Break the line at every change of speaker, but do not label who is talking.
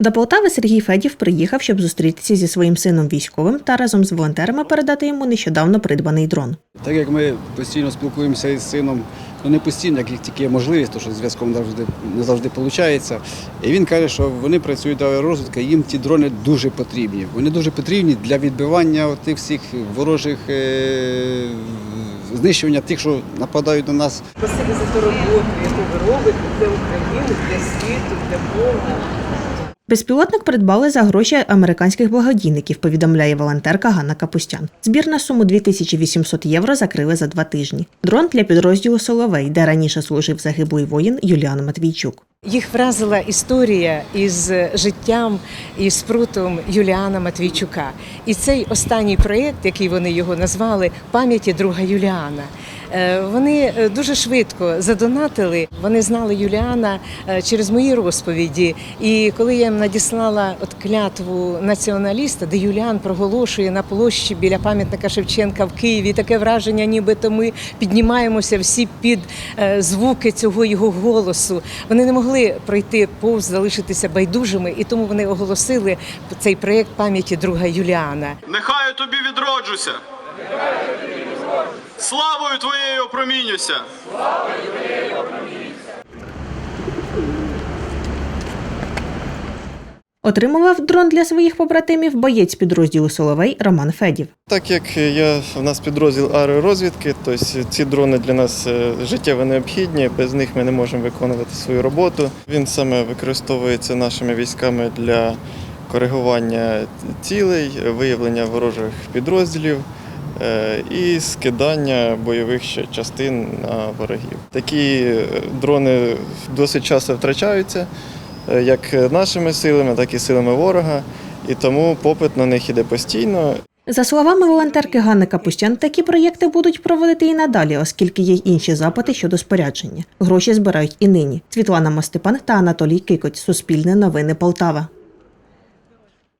До Полтави Сергій Федів приїхав, щоб зустрітися зі своїм сином військовим та разом з волонтерами передати йому нещодавно придбаний дрон.
Так як ми постійно спілкуємося із сином, ну не постійно, як тільки є можливість, тому що зв'язком завжди, не завжди виходить. І він каже, що вони працюють до розвитку, їм ті дрони дуже потрібні. Вони дуже потрібні для відбивання тих всіх ворожих е, знищування тих, що нападають на нас.
Спасибі за ту роботу, яку ви робите для України, для світу, для Бога.
Безпілотник придбали за гроші американських благодійників, повідомляє волонтерка Ганна Капустян. Збір на суму 2800 євро закрили за два тижні. Дрон для підрозділу Соловей, де раніше служив загиблий воїн Юліан Матвійчук.
Їх вразила історія із життям і спрутом Юліана Матвійчука. І цей останній проєкт, який вони його назвали пам'яті друга Юліана. Е, Вони е, дуже швидко задонатили. Вони знали Юліана е, через мої розповіді. І коли я їм надіслала от клятву націоналіста, де Юліан проголошує на площі біля пам'ятника Шевченка в Києві, таке враження, нібито ми піднімаємося всі під звуки цього його голосу. Вони не могли пройти повз, залишитися байдужими, і тому вони оголосили цей проєкт пам'яті друга Юліана.
Нехай я тобі відроджуся. Славою твоєю опромінюся.
Отримував дрон для своїх побратимів боєць підрозділу Соловей Роман Федів.
Так як я в нас підрозділ аеророзвідки, то ці дрони для нас е, життєво необхідні, без них ми не можемо виконувати свою роботу. Він саме використовується нашими військами для коригування цілей, виявлення ворожих підрозділів і скидання бойових частин на ворогів. Такі е, дрони досить часто втрачаються, е, як нашими силами, так і силами ворога, і тому попит на них іде постійно.
За словами волонтерки Ганни Капустян, такі проєкти будуть проводити і надалі, оскільки є й інші запити щодо спорядження. Гроші збирають і нині. Світлана Мостепан та Анатолій Кикоть. Суспільне новини Полтава.